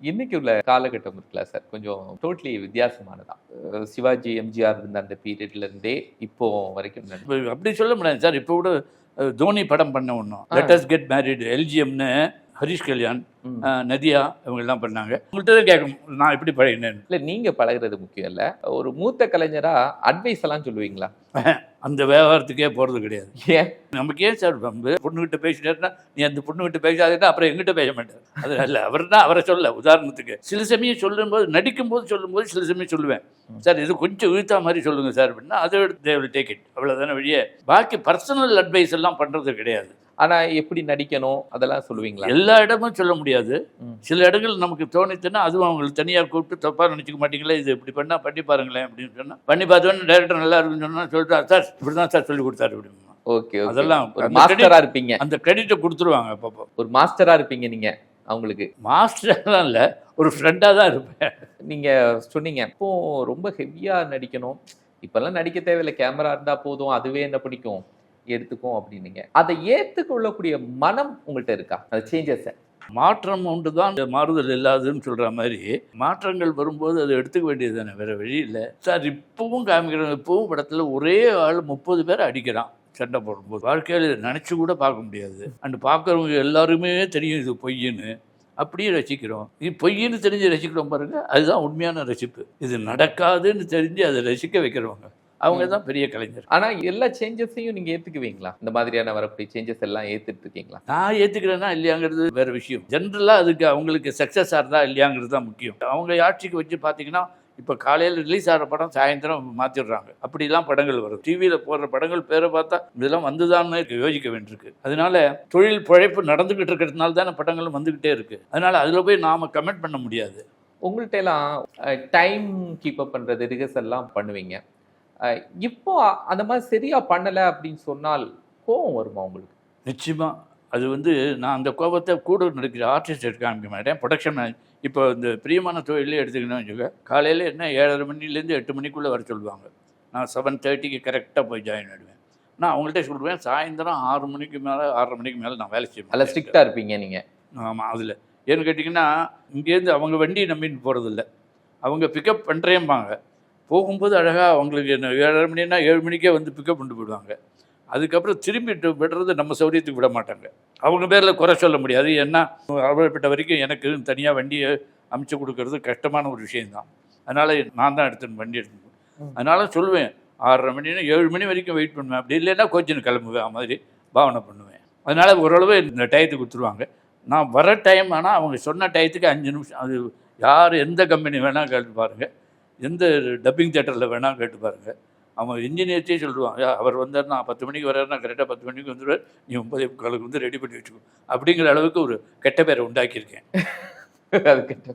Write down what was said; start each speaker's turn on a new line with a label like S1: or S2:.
S1: இன்னைக்கு உள்ள காலகட்டம் இருக்குல்ல சார்? கொஞ்சம் டோட்டலி வித்தியாசமானதான். சிவாஜி எம்ஜிஆர் இருந்த அந்த பீரியட்ல இருந்தே இப்போ வரைக்கும்
S2: அப்படி சொல்ல முடியாது சார். இப்போ கூட தோனி படம் பண்ண ஒன்றும் லெட்டஸ் கெட் மேரிட் எல்ஜிஎம்னு ஹரிஷ் கல்யாண் நதியா இவங்க எல்லாம் பண்ணாங்க. உங்கள்கிட்ட தான் கேட்கணும். நான் எப்படி பழகினேன்
S1: இல்ல நீங்க பழகுறது முக்கியம் இல்ல. ஒரு மூத்த கலைஞரா அட்வைஸ் எல்லாம் சொல்லுவீங்களா?
S2: அந்த விவகாரத்துக்கே போகிறது கிடையாது.
S1: ஏன்?
S2: நமக்கு ஏன் சார் பம்பு பொண்ணுகிட்ட பேசிட்டேன்னா நீ அந்த பொண்ணுகிட்ட பேசாதேன்னா அப்புறம் எங்கிட்ட பேச மாட்டார். அது அல்ல அவர் தான் அவரை சொல்ல உதாரணத்துக்கு சில சமயம் சொல்லும்போது நடிக்கும்போது சொல்லும்போது சில சமயம் சொல்லுவேன். சார் இது கொஞ்சம் இழுத்தா மாதிரி சொல்லுங்க சார் அப்படின்னா அதை தே வில் டேக் இட் அவ்வளோதானே வழியே பாக்கி பர்சனல் அட்வைஸ் எல்லாம் பண்ணுறது கிடையாது.
S1: ஆனா எப்படி நடிக்கணும் அதெல்லாம் சொல்லுவீங்களா?
S2: எல்லா இடமும் சொல்ல முடியாது. சில இடங்கள் நமக்கு தோணிச்சுன்னா அதுவும் அவங்களுக்கு தனியார் கூப்பிட்டு தப்பாக நினச்சிக்க மாட்டீங்களே இது இப்படி பண்ணால் பண்ணி பாருங்களேன் அப்படின்னு சொன்னால் பண்ணி பார்த்தோன்னு டேரக்டர் நல்லா இருக்குன்னு சொன்னால் சொல்லிட்டு சார் இப்படி தான் சார் சொல்லி கொடுத்தாரு அப்படின்னு.
S1: ஓகே
S2: அதெல்லாம்
S1: ஒரு
S2: அந்த
S1: மாஸ்டரா இருப்பீங்க.
S2: அந்த கிரெடிட்டை கொடுத்துருவாங்க அப்பப்போ.
S1: ஒரு மாஸ்டரா இருப்பீங்க நீங்க அவங்களுக்கு.
S2: மாஸ்டர்லாம் இல்லை ஒரு ஃப்ரெண்டாக தான் இருப்பேன்.
S1: நீங்க சொன்னீங்க இப்போ ரொம்ப ஹெவியா நடிக்கணும். இப்பெல்லாம் நடிக்க தேவையில்லை கேமரா இருந்தா போதும் அதுவே என்ன பிடிக்கும்? எடுத்துக்கும் அப்படின்னீங்க. அதை ஏற்றுக்கொள்ளக்கூடிய மனம் உங்கள்கிட்ட இருக்கா? அது சேஞ்சஸை
S2: மாற்றம் ஒன்று தான் மாறுதல் இல்லாதுன்னு சொல்கிற மாதிரி மாற்றங்கள் வரும்போது அதை எடுத்துக்க வேண்டியது தானே வேறு வழி இல்லை. சார் இப்பவும் காமிக்கிறாங்க இப்பவும் படத்தில் ஒரே ஆள் முப்பது பேர் அடிக்கிறான் சண்டை போடும்போது. வாழ்க்கையில் இதை நினச்சி கூட பார்க்க முடியாது. அண்ட் பார்க்குறவங்க எல்லாருமே தெரியும் இது பொய்ன்னு அப்படியே ரசிக்கிறோம். இது பொய்ன்னு தெரிஞ்சு ரசிக்கிறோம் பாருங்கள் அதுதான் உண்மையான ரசிப்பு. இது நடக்காதுன்னு தெரிஞ்சு அதை ரசிக்க வைக்கிறவங்க. அவங்க தான் பெரிய கலைஞர்.
S1: ஆனா எல்லா சேஞ்சஸையும் நீங்க ஏத்துக்குவீங்களா? இந்த மாதிரியான வரக்கூடிய சேஞ்சஸ் எல்லாம் ஏத்துட்டு இருக்கீங்களா
S2: நான் ஏற்றுக்கிறேன்னா இல்லையாங்கிறது வேறு விஷயம். ஜென்ரலாக அதுக்கு அவங்களுக்கு சக்ஸஸ் ஆகிறதா இல்லையாங்கிறது தான் முக்கியம். அவங்க ஆட்சிக்கு வச்சு பார்த்தீங்கன்னா இப்போ காலையில் ரிலீஸ் ஆகிற படம் சாயந்தரம் மாற்றிடுறாங்க அப்படிலாம் படங்கள் வரும். டிவியில் போடுற படங்கள் பேரை பார்த்தா இதெல்லாம் வந்துதான்னு யோசிக்க வேண்டியிருக்கு. அதனால தொழில் பிழைப்பு நடந்துக்கிட்டு இருக்கிறதுனால தானே படங்களும் வந்துக்கிட்டே இருக்குது அதனால் அதில் போய் நாம் கமெண்ட் பண்ண முடியாது.
S1: உங்கள்ட்ட எல்லாம் டைம் கீப் அப் பண்றது ரிஹர்சல் எல்லாம் பண்ணுவீங்க. இப்போ அந்த மாதிரி சரியா பண்ணல அப்படின்னு சொன்னால் கோவம் வருமா உங்களுக்கு?
S2: நிச்சயமாக அது வந்து நான் அந்த கோபத்தை கூட நடிக்கிற ஆர்டிஸ்ட் காமிக்க மாட்டேன் ப்ரொடக்ஷன் இப்போ இந்த பிரியமான தொழிலே எடுத்துக்கணும்னு வச்சுக்க காலையில் என்ன ஏழரை மணிலேருந்து எட்டு மணிக்குள்ளே வர சொல்லுவாங்க. நான் செவன் தேர்ட்டிக்கு கரெக்டாக போய் ஜாயின் ஆகிடுவேன் நான் அவங்கள்ட்ட சொல்லுவேன் சாயந்தரம் ஆறு மணிக்கு மேலே ஆறரை மணிக்கு மேலே நான் வேலை செய்ய
S1: நல்ல
S2: மாட்டேன்.
S1: ஸ்ட்ரிக்டா இருப்பீங்க நீங்க.
S2: ஆமாம் அதில். ஏன்னு கேட்டிங்கன்னா இங்கேருந்து அவங்க வண்டியை நம்பின்னு போகிறதில்ல அவங்க பிக்கப் பண்ணுறேம்பாங்க போகும்போது அழகாக அவங்களுக்கு என்ன ஏழரை மணினா ஏழு மணிக்கே வந்து பிக்கப் பண்ணிட்டு போயிடுவாங்க. அதுக்கப்புறம் திரும்பிட்டு விடுறது நம்ம சௌரியத்துக்கு விட மாட்டாங்க. அவங்க பேரில் குறை சொல்ல முடியாது. ஏன்னா அவர்கிட்ட வரைக்கும் எனக்கு தனியாக வண்டியை அமைச்சு கொடுக்கறது கஷ்டமான ஒரு விஷயந்தான் அதனால் நான் தான் எடுத்துன்னு வண்டி எடுத்துன்னு
S1: அதனால்
S2: அதனால சொல்லுவேன் ஆறரை மணினா ஏழு மணி வரைக்கும் வெயிட் பண்ணுவேன். அப்படி இல்லைன்னா கோச்சின் கிளம்புவேன் அது மாதிரி பாவனை பண்ணுவேன். அதனால் ஓரளவு இந்த டயத்துக்கு கொடுத்துருவாங்க. நான் வர டைம் ஆனால் அவங்க சொன்ன டயத்துக்கு அஞ்சு நிமிஷம் அது யார் எந்த கம்பெனி வேணால் கேட்டு பாருங்கள் எந்த டப்பிங் தேட்டரில் வேணால் கேட்டு பாருங்கள் அவன் இன்ஜினியர்ட்டே சொல்லுவான் "ஐயா, அவர் வந்தார்னா பத்து மணிக்கு வர்றாருனா கரெக்டாக பத்து மணிக்கு வந்துடுவார் நீ ஒன்பதே முக்காலுக்கு வந்து ரெடி பண்ணி வச்சுக்கோ. அப்படிங்கிற அளவுக்கு ஒரு கெட்ட பேரை உண்டாக்கியிருக்கேன்.
S1: அது கெட்ட